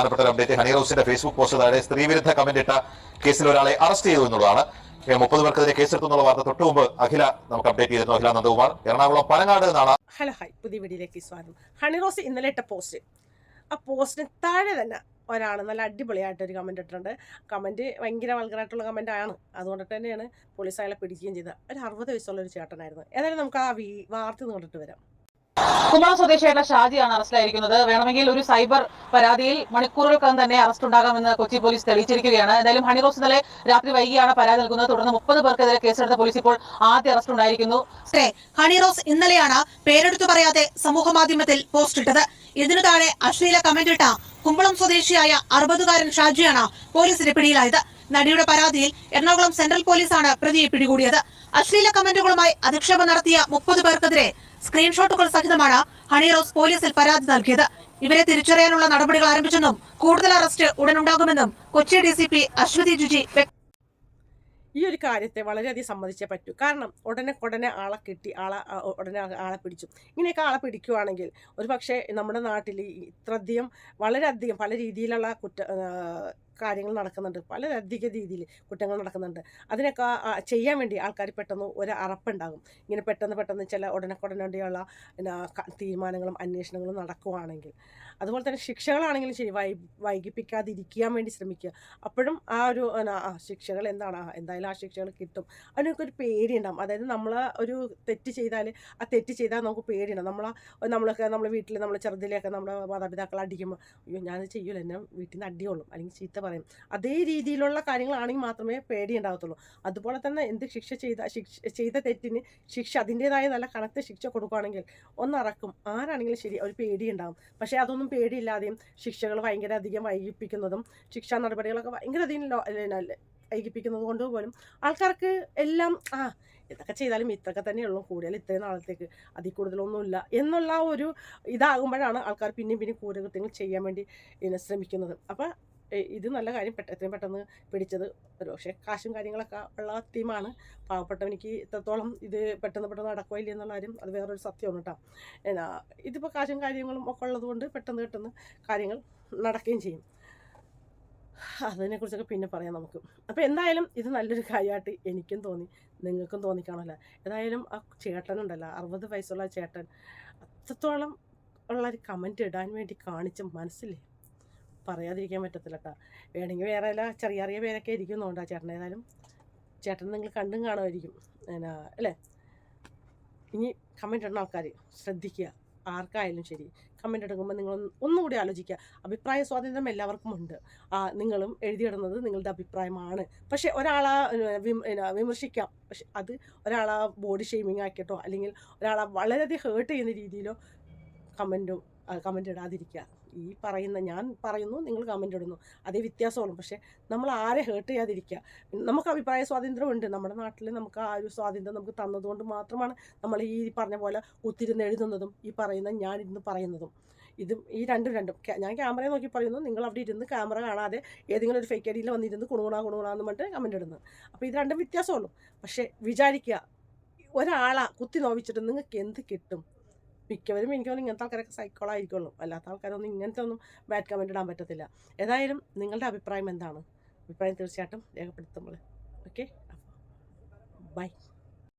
പ്രധാനപ്പെട്ട ഒരു update honey Facebook post താഴെ സ്ത്രീവിരുദ്ധ കമന്റ് ഇട്ട കേസിൽ ഒരാളെ അറസ്റ്റ് ചെയ്തു എന്നുള്ളതാണ് മുപ്പത് പേർക്കെതിരെ കേസെടുത്തു എന്നുള്ള വാർത്ത തൊട്ടു മുമ്പ് അഖില നമുക്ക് അപ്ഡേറ്റ് ചെയ്തിരുന്നു. അഖില നന്ദകുമാർ എറണാകുളം പനങ്ങാട് എന്നാണ്. Hello hi. പുതിയ വീഡിയോയിലേക്ക് സ്വാഗതം. ഹണിറോസ് ഇന്നലെ ഇട്ട പോസ്റ്റ് ആ പോസ്റ്റിന് താഴെ തന്നെ ഒരാൾ നല്ല അടിപൊളിയായിട്ട് ഒരു കമന്റ് ഇട്ടിട്ടുണ്ട്. കമന്റ് ഭയങ്കര വൾഗറായിട്ടുള്ള കമന്റ് ആണ്. അതുകൊണ്ട് തന്നെയാണ് പോലീസ് അയാളെ പിടിക്കുകയും ചെയ്തത്. ഒരു അറുപത് വയസ്സുള്ള ഒരു ചേട്ടനായിരുന്നു. ഏതായാലും നമുക്ക് ആ വാർത്ത കണ്ടിട്ട് വരാം. കുമ്പളം സ്വദേശിയായ ഷാജിയാണ് അറസ്റ്റിലായിരിക്കുന്നത്. വേണമെങ്കിൽ ഒരു സൈബർ പരാതിയിൽ മണിക്കൂറുകൾക്കകം തന്നെ അറസ്റ്റ് ഉണ്ടാകാമെന്ന് കൊച്ചി പോലീസ് തെളിയിച്ചിരിക്കുകയാണ്. എന്തായാലും ഹണിറോസ് ഇന്നലെ രാത്രി വൈകിയാണ് പരാതി നൽകുന്നത്. തുടർന്ന് മുപ്പത് പേർക്കെതിരെ കേസെടുത്ത പോലീസ് ഇപ്പോൾ ആദ്യ അറസ്റ്റ് ഉണ്ടായിരിക്കുന്നു േ. ഹണിറോസ് ഇന്നലെയാണ് പേരെടുത്തു പറയാതെ സമൂഹ മാധ്യമത്തിൽ പോസ്റ്റ് ഇട്ടത്. ഇതിനു താഴെ അശ്ലീല കമന്റ് ഇട്ട കുമ്പളം സ്വദേശിയായ അറുപതുകാരൻ ഷാജിയാണ് പോലീസിന്റെ പിടിയിലായത്. നടിയുടെ പരാതിയിൽ എറണാകുളം സെൻട്രൽ പോലീസാണ് പ്രതിയെ പിടികൂടിയത്. അശ്ലീല കമന്റുകളുമായി അധിക്ഷേപം നടത്തിയ മുപ്പത് പേർക്കെതിരെ സ്ക്രീൻഷോട്ടുകൾ സഹിതമാണ് ഹണി റോസ് പോലീസിൽ പരാതി നൽകിയത്. ഇവരെ തിരിച്ചറിയാനുള്ള നടപടികൾ ആരംഭിച്ചെന്നും കൂടുതൽ arrest ഉടനുണ്ടാകുമെന്നും Kochi D C P Aswathy Juji ഈ ഒരു കാര്യത്തെ വളരെയധികം സമ്മതിച്ചേ പറ്റൂ. കാരണം ഉടനെ ഉടനെ ആളെ കിട്ടി ആളെ ഉടനെ ആളെ പിടിച്ചു. ഇങ്ങനെയൊക്കെ ആളെ പിടിക്കുവാണെങ്കിൽ ഒരു പക്ഷേ നമ്മുടെ നാട്ടിൽ ഇത്രയധികം വളരെയധികം പല രീതിയിലുള്ള കുറ്റ കാര്യങ്ങൾ നടക്കുന്നുണ്ട്. വളരെയധികം രീതിയിൽ കുറ്റങ്ങൾ നടക്കുന്നുണ്ട്. അതിനൊക്കെ ചെയ്യാൻ വേണ്ടി ആൾക്കാർ പെട്ടെന്ന് ഒരു അറപ്പുണ്ടാകും. ഇങ്ങനെ പെട്ടെന്ന് പെട്ടെന്ന് ചില ഉടനെ ഉടനടിയുള്ള തീരുമാനങ്ങളും അന്വേഷണങ്ങളും നടക്കുവാണെങ്കിൽ. അതുപോലെ തന്നെ ശിക്ഷകളാണെങ്കിലും ശരി വൈ വൈകിപ്പിക്കാതിരിക്കാൻ വേണ്ടി ശ്രമിക്കുക. അപ്പോഴും ആ ഒരു ശിക്ഷകൾ എന്താണ്? എന്തായാലും ആ ശിക്ഷകൾ കിട്ടും. അതിനൊക്കെ ഒരു പേടിയുണ്ടാകും അതായത് നമ്മൾ ഒരു തെറ്റ് ചെയ്താൽ ആ തെറ്റ് ചെയ്താൽ നമുക്ക് പേടിയുണ്ടാകും നമ്മൾ നമ്മളൊക്കെ നമ്മൾ വീട്ടിൽ നമ്മൾ ചെറുതിലൊക്കെ നമ്മുടെ മാതാപിതാക്കൾ അടിക്കുമ്പോൾ അയ്യോ ഞാനത് ചെയ്യൂല. എന്നെ വീട്ടിൽ നിന്ന് അടിയോളും അല്ലെങ്കിൽ ചീത്ത പറയും. അതേ രീതിയിലുള്ള കാര്യങ്ങളാണെങ്കിൽ മാത്രമേ പേടി ഉണ്ടാകത്തുള്ളൂ അതുപോലെ തന്നെ എന്ത് ശിക്ഷ ചെയ്ത ശിക്ഷ ചെയ്ത തെറ്റിന് ശിക്ഷ അതിന്റെതായ നല്ല കണക്ക് ശിക്ഷ കൊടുക്കുകയാണെങ്കിൽ ഒന്നറക്കും. ആരാണെങ്കിലും ശരി ഒരു പേടി ഉണ്ടാകും പക്ഷേ അതൊന്നും പേടിയില്ലാതെയും ശിക്ഷകൾ ഭയങ്കര അധികം വൈകിപ്പിക്കുന്നതും ശിക്ഷാ നടപടികളൊക്കെ ഭയങ്കര അധികം വൈകിപ്പിക്കുന്നത് കൊണ്ട് പോലും ആൾക്കാർക്ക് എല്ലാം ആ ഇതൊക്കെ ചെയ്താലും ഇത്രയൊക്കെ തന്നെയുള്ളൂ കൂടുതൽ ഇത്രയും നാളത്തേക്ക് അതിൽ കൂടുതലൊന്നുമില്ല എന്നുള്ള ഒരു ഇതാകുമ്പോഴാണ് ആൾക്കാർ പിന്നെയും പിന്നെയും കൂടുതൽ കൃത്യങ്ങൾ ചെയ്യാൻ വേണ്ടി ശ്രമിക്കുന്നത്. അപ്പോൾ ഇത് നല്ല കാര്യം പെട്ട എത്രയും പെട്ടെന്ന് പിടിച്ചത്. പക്ഷേ കാശും കാര്യങ്ങളൊക്കെ ഉള്ള ടീമാണ്. പാവപ്പെട്ടവനിക്ക് ഇത്രത്തോളം ഇത് പെട്ടെന്ന് പെട്ടെന്ന് നടക്കുകയില്ല എന്നുള്ള കാര്യം അത് വേറൊരു സത്യമാണ് കേട്ടോ. എന്നാ ഇതിപ്പോൾ കാശും കാര്യങ്ങളും ഒക്കെ ഉള്ളതുകൊണ്ട് പെട്ടെന്ന് പെട്ടെന്ന് കാര്യങ്ങൾ നടക്കുകയും ചെയ്യും. അതിനെക്കുറിച്ചൊക്കെ പിന്നെ പറയാം നമുക്ക്. അപ്പോൾ എന്തായാലും ഇത് നല്ലൊരു കാര്യമായിട്ട് എനിക്കും തോന്നി നിങ്ങൾക്കും തോന്നിക്കാണല്ലോ. ഏതായാലും ആ ചേട്ടനുണ്ടല്ലോ അറുപത് വയസ്സുള്ള ചേട്ടൻ അത്രത്തോളം ഉള്ളൊരു കമന്റ് ഇടാൻ വേണ്ടി കാണിച്ച മനസ്സില്ലേ പറയാതിരിക്കാൻ പറ്റത്തില്ല കേട്ടോ വേണമെങ്കിൽ വേറെ എല്ലാ ചെറിയ ചെറിയ പേരൊക്കെ ഇരിക്കുന്നുണ്ട് ആ ചേട്ടൻ ഏതായാലും ചേട്ടൻ നിങ്ങൾ കണ്ടും കാണുമായിരിക്കും. എന്നാ അല്ലേ? ഇനി കമന്റ് ഇടുന്ന ആൾക്കാർ ശ്രദ്ധിക്കുക. ആർക്കായാലും ശരി. കമന്റ് എടുക്കുമ്പോൾ നിങ്ങൾ ഒന്ന് ഒന്നുകൂടി ആലോചിക്കുക. അഭിപ്രായ സ്വാതന്ത്ര്യം എല്ലാവർക്കും ഉണ്ട്. നിങ്ങളും എഴുതിയിടുന്നത് നിങ്ങളുടെ അഭിപ്രായമാണ്. പക്ഷേ ഒരാളെ വിമർശിക്കാം. പക്ഷെ അത് ഒരാളെ ബോഡി ഷെയ്മിങ് ആക്കിയിട്ടോ അല്ലെങ്കിൽ ഒരാളെ വളരെയധികം ഹേർട്ട് ചെയ്യുന്ന രീതിയിലോ കമന്റും കമന്റ് ഇടാതിരിക്കുക. ഈ പറയുന്ന ഞാൻ പറയുന്നു നിങ്ങൾ കമന്റ് ഇടുന്നു. അതേ വ്യത്യാസമുള്ളൂ. പക്ഷേ നമ്മൾ ആരെ ഹേർട്ട് ചെയ്യാതിരിക്കുക. നമുക്ക് അഭിപ്രായ സ്വാതന്ത്ര്യമുണ്ട്. നമ്മുടെ നാട്ടിൽ നമുക്ക് ആ ഒരു സ്വാതന്ത്ര്യം നമുക്ക് തന്നതുകൊണ്ട് മാത്രമാണ് നമ്മൾ ഈ പറഞ്ഞ പോലെ ഒത്തിരുന്ന് എഴുതുന്നതും ഈ പറയുന്ന ഞാൻ ഇരുന്ന് പറയുന്നതും. ഇതും ഈ രണ്ടും രണ്ടും. ഞാൻ ക്യാമറയെ നോക്കി പറയുന്നു. നിങ്ങൾ അവിടെ ഇരുന്ന് ക്യാമറ കാണാതെ ഏതെങ്കിലും ഒരു ഫേക്ക് ഐഡിയിൽ വന്നിരുന്ന് കുണുകുണ കുണുകുണാന്ന് പറഞ്ഞിട്ട് കമന്റ് ഇടുന്നത് അപ്പോൾ ഇത് രണ്ടും വ്യത്യാസമുള്ളൂ. പക്ഷേ വിചാരിക്കുക ഒരാളാ കുത്തി നോവിച്ചിട്ട് നിങ്ങൾക്ക് എന്ത് കിട്ടും? മിക്കവരും എനിക്ക് തോന്നുന്നു ഇങ്ങനത്തെ ആൾക്കാരൊക്കെ സൈക്കോളായിരിക്കുള്ളൂ അല്ലാത്ത ആൾക്കാരൊന്നും ഇങ്ങനത്തെ ഒന്നും ബാഡ് കമന്റ് ഇടാൻ പറ്റത്തില്ല. ഏതായാലും നിങ്ങളുടെ അഭിപ്രായം എന്താണ്? അഭിപ്രായം തീർച്ചയായിട്ടും രേഖപ്പെടുത്തുമ്പോൾ ഓക്കെ ബൈ